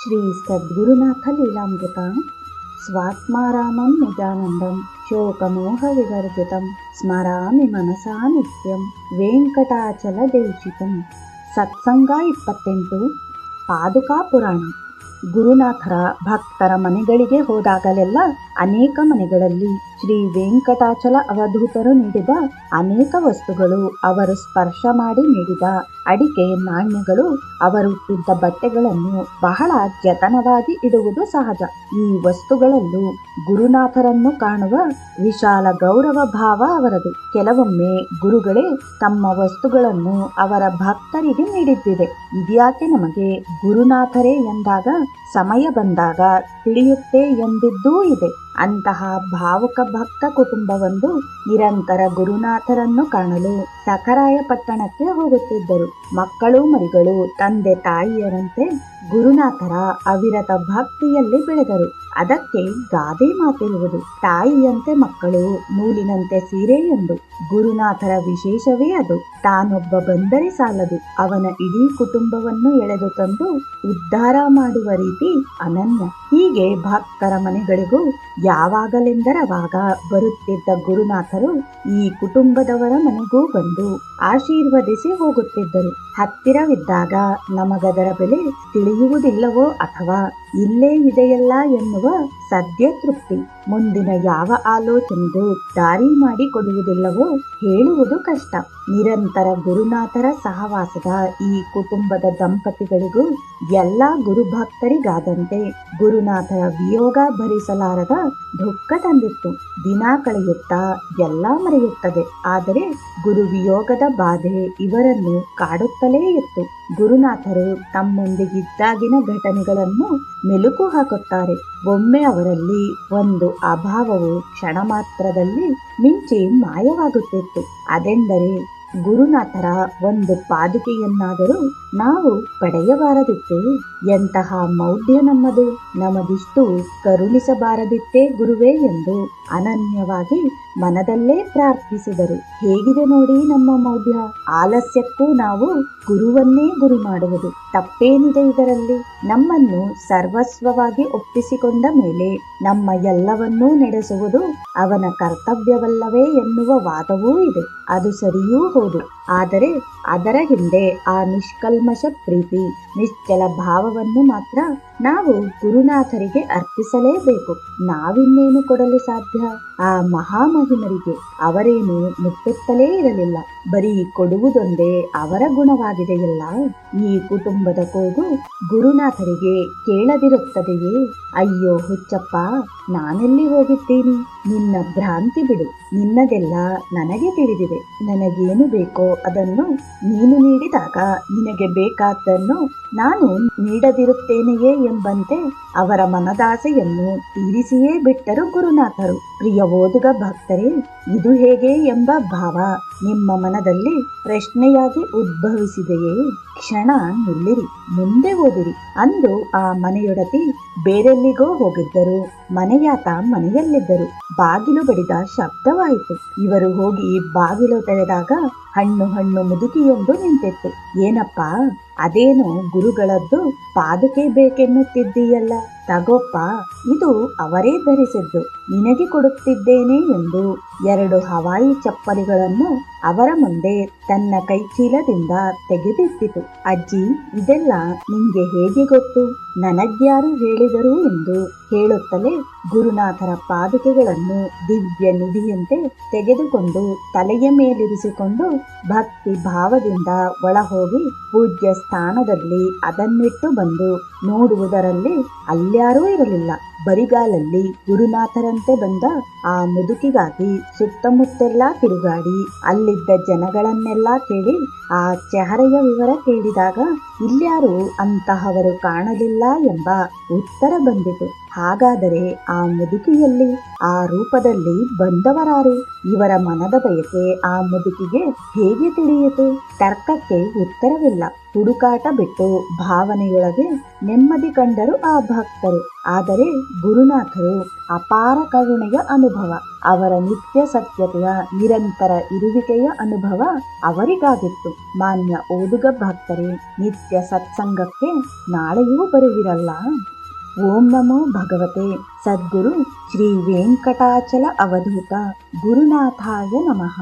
ಶ್ರೀ ಸದ್ಗುರುನಾಥ ಲೀಲಾಮೃತ ಸ್ವಾತ್ಮಾರಾಮಂ ನಿಜಾನಂದಂ ಶೋಕಮೋಹವಿವರ್ಜಿತಂ ಸ್ಮರಾಮಿ ಮನಸಾ ನಿತ್ಯಂ ವೆಂಕಟಾಚಲ ದೇಶಿಕಂ ಸತ್ಸಂಗ ಇಪ್ಪತ್ತೆಂಟು ಪಾದುಕಾ ಪುರಾಣ ಗುರುನಾಥರ ಭಕ್ತರ ಮನೆಗಳಿಗೆ ಹೋದಾಗಲೆಲ್ಲ ಅನೇಕ ಮನೆಗಳಲ್ಲಿ ಶ್ರೀ ವೆಂಕಟಾಚಲ ಅವಧೂತರು ನೀಡಿದ ಅನೇಕ ವಸ್ತುಗಳು ಅವರು ಸ್ಪರ್ಶ ಮಾಡಿ ನೀಡಿದ ಅಡಿಕೆ, ನಾಣ್ಯಗಳು, ಅವರುಟ್ಟಿದ್ದ ಬಟ್ಟೆಗಳನ್ನು ಬಹಳ ಜತನವಾಗಿ ಇಡುವುದು ಸಹಜ. ಈ ವಸ್ತುಗಳಲ್ಲೂ ಗುರುನಾಥರನ್ನು ಕಾಣುವ ವಿಶಾಲ ಗೌರವ ಭಾವ ಅವರದು. ಕೆಲವೊಮ್ಮೆ ಗುರುಗಳೇ ತಮ್ಮ ವಸ್ತುಗಳನ್ನು ಅವರ ಭಕ್ತರಿಗೆ ನೀಡಿದ್ದಿದೆ. ಇದ್ಯಾಕೆ ನಮಗೆ ಗುರುನಾಥರೇ ಎಂದಾಗ ಸಮಯ ಬಂದಾಗ ತಿಳಿಯುತ್ತೆ ಎಂದಿದ್ದೂ ಇದೆ. ಅಂತಹ ಭಾವುಕ ಭಕ್ತ ಕುಟುಂಬವೊಂದು ನಿರಂತರ ಗುರುನಾಥರನ್ನು ಕಾಣಲು ಸಖರಾಯ ಪಟ್ಟಣಕ್ಕೆ ಹೋಗುತ್ತಿದ್ದರು. ಮಕ್ಕಳು ಮರಿಗಳು ತಂದೆ ತಾಯಿಯರಂತೆ ಗುರುನಾಥರ ಅವಿರತ ಭಕ್ತಿಯಲ್ಲಿ ಬೆಳೆದರು. ಅದಕ್ಕೆ ಗಾದೆ ಮಾತಿರುವುದು. ತಾಯಿಯಂತೆ ಮಕ್ಕಳು, ನೂಲಿನಂತೆ ಸೀರೆ ಎಂದು. ಗುರುನಾಥರ ವಿಶೇಷವೇ ಅದು. ತಾನೊಬ್ಬ ಬಂದರೆ ಸಾಲದು. ಅವನ ಇಡೀ ಕುಟುಂಬವನ್ನು ಎಳೆದು ತಂದು ಉದ್ಧಾರ ಮಾಡುವ ರೀತಿ ಅನನ್ಯ. ಹೀಗೆ ಭಕ್ತರ ಮನೆಗಳಿಗೂ ಯಾವಾಗಲೆಂದರವಾಗ ಬರುತ್ತಿದ್ದ ಗುರುನಾಥರು ಈ ಕುಟುಂಬದವರ ಮನೆಗೂ ಬಂದು ಆಶೀರ್ವದಿಸಿ ಹೋಗುತ್ತಿದ್ದರು. ಹತ್ತಿರವಿದ್ದಾಗ ನಮಗದರ ಬೆಲೆ ತಿಳಿಯುವುದಿಲ್ಲವೋ ಅಥವಾ ಇಲ್ಲೇ ಇದೆಯಲ್ಲ ಎನ್ನುವ ಸದ್ಯ ತೃಪ್ತಿ. ಮುಂದಿನ ಯಾವ ಆಲೋಚನೆಗೂ ದಾರಿ ಮಾಡಿ ಕೊಡುವುದಿಲ್ಲವೋ ಹೇಳುವುದು ಕಷ್ಟ. ನಿರಂತರ ಗುರುನಾಥರ ಸಹವಾಸದ ಈ ಕುಟುಂಬದ ದಂಪತಿಗಳಿಗೂ ಎಲ್ಲ ಗುರುಭಕ್ತರಿಗಾದಂತೆ ಗುರುನಾಥರ ವಿಯೋಗ ಭರಿಸಲಾರದ ದುಃಖ ತಂದಿತ್ತು. ದಿನ ಕಳೆಯುತ್ತಾ ಎಲ್ಲ ಮರೆಯುತ್ತದೆ. ಆದರೆ ಗುರು ವಿಯೋಗದ ಬಾಧೆ ಇವರನ್ನು ಕಾಡುತ್ತಲೇ ಇತ್ತು. ಗುರುನಾಥರು ತಮ್ಮೊಂದಿಗಿದ್ದಾಗಿನ ಘಟನೆಗಳನ್ನು ಮೆಲುಕು ಹಾಕುತ್ತಾರೆ. ಒಮ್ಮೆ ಅವರಲ್ಲಿ ಒಂದು ಅಭಾವವು ಕ್ಷಣ ಮಾತ್ರದಲ್ಲಿ ಮಿಂಚಿ ಮಾಯವಾಗುತ್ತಿತ್ತು. ಅದೆಂದರೆ ಗುರುನಾಥರ ಒಂದು ಪಾದುಕೆಯನ್ನಾದರೂ ನಾವು ಪಡೆಯಬಾರದಿತ್ತೇ? ಎಂತಹ ಮೌಢ್ಯ ನಮ್ಮದು. ನಮಗಿಷ್ಟು ಕರುಣಿಸಬಾರದಿತ್ತೇ ಗುರುವೇ ಎಂದು ಅನನ್ಯವಾಗಿ ಮನದಲ್ಲೇ ಪ್ರಾರ್ಥಿಸಿದರು. ಹೇಗಿದೆ ನೋಡಿ ನಮ್ಮ ಮೌಢ್ಯ? ಆಲಸ್ಯಕ್ಕೂ ನಾವು ಗುರುವನ್ನೇ ಗುರಿ ಮಾಡುವುದು ತಪ್ಪೇನಿದೆ ಇದರಲ್ಲಿ? ನಮ್ಮನ್ನು ಸರ್ವಸ್ವವಾಗಿ ಒಪ್ಪಿಸಿಕೊಂಡ ಮೇಲೆ ನಮ್ಮ ಎಲ್ಲವನ್ನೂ ನಡೆಸುವುದು ಅವನ ಕರ್ತವ್ಯವಲ್ಲವೇ ಎನ್ನುವ ವಾದವೂ ಇದೆ. ಅದು ಸರಿಯೂ ಹೌದು. ಆದರೆ ಅದರ ಹಿಂದೆ ಆ ನಿಷ್ಕಲ್ಮಶ ಪ್ರೀತಿ, ನಿಶ್ಚಲ ಭಾವವನ್ನು ಮಾತ್ರ ನಾವು ಗುರುನಾಥರಿಗೆ ಅರ್ಪಿಸಲೇಬೇಕು. ನಾವಿನ್ನೇನು ಕೊಡಲು ಸಾಧ್ಯ? ಆ ಮಹಾಮಹಿಮರಿಗೆ ಅವರೇನು ಮುಟ್ಟುತ್ತಲೇ ಇರಲಿಲ್ಲ. ಬರೀ ಕೊಡುವುದೊಂದೇ ಅವರ ಗುಣವಾಗಿದೆಯಲ್ಲ? ಈ ಕುಟುಂಬದ ಕೂಗು ಗುರುನಾಥರಿಗೆ ಕೇಳದಿರುತ್ತದೆಯೇ? ಅಯ್ಯೋ ಹುಚ್ಚಪ್ಪ, ನಾನೆಲ್ಲಿ ಹೋಗಿದ್ದೀನಿ? ನಿನ್ನ ಭ್ರಾಂತಿ ಬಿಡು. ನಿನ್ನದೆಲ್ಲ ನನಗೆ ತಿಳಿದಿದೆ. ನನಗೇನು ಬೇಕೋ ಅದನ್ನು ನೀನು ನೀಡಿದಾಗ ನಿನಗೆ ಬೇಕಾದ್ದನ್ನು ನಾನು ನೀಡದಿರುತ್ತೇನೆಯೇ ಎಂಬಂತೆ ಅವರ ಮನದಾಸೆಯನ್ನು ತೀರಿಸಿಯೇ ಬಿಟ್ಟರು ಗುರುನಾಥರು. ಪ್ರಿಯ ಓದುಗ ಭಕ್ತರೇ, ಇದು ಹೇಗೆ ಎಂಬ ಭಾವ ನಿಮ್ಮ ಮನದಲ್ಲಿ ಪ್ರಶ್ನೆಯಾಗಿ ಉದ್ಭವಿಸಿದೆಯೇ? ಕ್ಷಣ ನಿಲ್ಲಿರಿ, ಮುಂದೆ ಓದಿರಿ ಅಂದು ಆ ಮನೆಯೊಡತಿ ಬೇರೆಲ್ಲಿಗೋ ಹೋಗಿದ್ದರು. ಮನೆಯಾತ ಮನೆಯಲ್ಲಿದ್ದರು. ಬಾಗಿಲು ಬಡಿದ ಶಬ್ದವಾಯಿತು. ಇವರು ಹೋಗಿ ಬಾಗಿಲು ತೆರೆದಾಗ ಹಣ್ಣು ಹಣ್ಣು ಮುದುಕಿಯೊಂದು ನಿಂತಿತ್ತು. ಏನಪ್ಪ, ಅದೇನು ಗುರುಗಳದ್ದು ಪಾದುಕೆ ಬೇಕೆನ್ನುತ್ತಿದ್ದೀಯಲ್ಲ? ತಗೋಪ್ಪ, ಇದು ಅವರೇ ಧರಿಸಿದ್ದು. ನಿನಗೆ ಕೊಡುತ್ತಿದ್ದೇನೆ ಎಂದು ಎರಡು ಹವಾಯಿ ಚಪ್ಪಲಿಗಳನ್ನು ಅವರ ಮುಂದೆ ತನ್ನ ಕೈಚೀಲದಿಂದ ತೆಗೆದಿಟ್ಟಿತು. ಅಜ್ಜಿ, ಇದೆಲ್ಲ ನಿಂಗೆ ಹೇಗೆ ಗೊತ್ತು? ನನಗ್ಯಾರು ಹೇಳಿದರು ಎಂದು ಹೇಳುತ್ತಲೇ ಗುರುನಾಥರ ಪಾದುಕೆಗಳನ್ನು ದಿವ್ಯ ನಿಧಿಯಂತೆ ತೆಗೆದುಕೊಂಡು ತಲೆಯ ಮೇಲಿರಿಸಿಕೊಂಡು ಭಕ್ತಿ ಭಾವದಿಂದ ಒಳಹೋಗಿ ಪೂಜ್ಯ ಸ್ಥಾನದಲ್ಲಿ ಅದನ್ನಿಟ್ಟು ಬಂದು ನೋಡುವುದರಲ್ಲಿ ಅಲ್ಯಾರೂ ಇರಲಿಲ್ಲ. ಬರಿಗಾಲಲ್ಲಿ ಗುರುನಾಥರಂತೆ ಬಂದ ಆ ಮುದುಕಿಗಾಗಿ ಸುತ್ತಮುತ್ತೆಲ್ಲ ತಿರುಗಾಡಿ ಅಲ್ಲಿದ್ದ ಜನಗಳನ್ನೆಲ್ಲ ಕೇಳಿ ಆ ಚಹರೆಯ ವಿವರ ಕೇಳಿದಾಗ ಇಲ್ಯಾರು ಅಂತಹವರು ಕಾಣಲಿಲ್ಲ ಎಂಬ ಉತ್ತರ ಬಂದಿತು. ಹಾಗಾದರೆ ಆ ಮುದುಕಿಯಲ್ಲಿ ಆ ರೂಪದಲ್ಲಿ ಬಂದವರಾರು? ಇವರ ಮನದ ಬಯಕೆ ಆ ಮುದುಕಿಗೆ ಹೇಗೆ ತಿಳಿಯಿತು? ತರ್ಕಕ್ಕೆ ಉತ್ತರವಿಲ್ಲ. ಹುಡುಕಾಟ ಬಿಟ್ಟು ಭಾವನೆಯೊಳಗೆ ನೆಮ್ಮದಿ ಕಂಡರು ಆ ಭಕ್ತರು. ಆದರೆ ಗುರುನಾಥರು ಅಪಾರ ಕರುಣೆಯ ಅನುಭವ. ಅವರ ನಿತ್ಯ ಸತ್ಯತೆಯ ನಿರಂತರ ಇರುವಿಕೆಯ ಅನುಭವ ಅವರಿಗಾಗಿತ್ತು. ಮಾನ್ಯ ಓದುಗ ಭಕ್ತರೇ, ನಿತ್ಯ ಸತ್ಸಂಗಕ್ಕೆ ನಾಳೆಯೂ ಬರುವಿರಲ್ಲ. ಓಂ ನಮೋ ಭಗವತೆ. ಸದ್ಗುರು ಶ್ರೀ ವೆಂಕಟಾಚಲ ಅವಧೂತ. ಗುರುನಾಥಾಯ ನಮಃ.